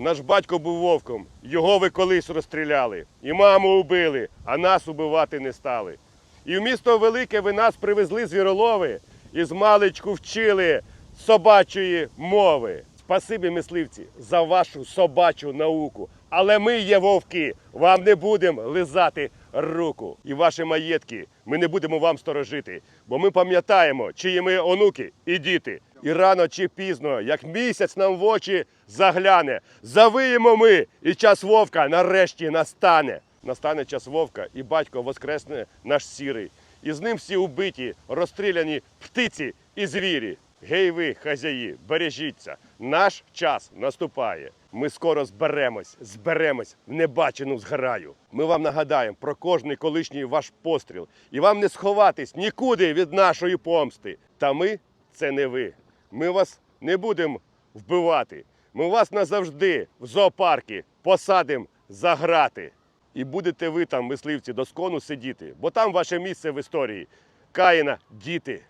Наш батько був вовком, його ви колись розстріляли. І маму убили, а нас убивати не стали. І в місто Велике ви нас привезли звіролови і з маличку вчили собачої мови. Спасибі, мисливці, за вашу собачу науку. Але ми є вовки, вам не будемо лизати руку. І ваші маєтки ми не будемо вам сторожити, бо ми пам'ятаємо, чиї ми онуки і діти. І рано чи пізно, як місяць нам в очі загляне, завиємо ми, і час вовка нарешті настане. Настане час вовка, і батько воскресне наш сірий. І з ним всі убиті, розстріляні птиці і звірі. Гей ви, хазяї, бережіться, наш час наступає. Ми скоро зберемось, зберемось в небачену зграю. Ми вам нагадаємо про кожний колишній ваш постріл, і вам не сховатись нікуди від нашої помсти. Та ми це не ви. Ми вас не будемо вбивати. Ми вас назавжди в зоопарки посадимо за грати. І будете ви там, мисливці, доскону сидіти, бо там ваше місце в історії. Каїна, діти.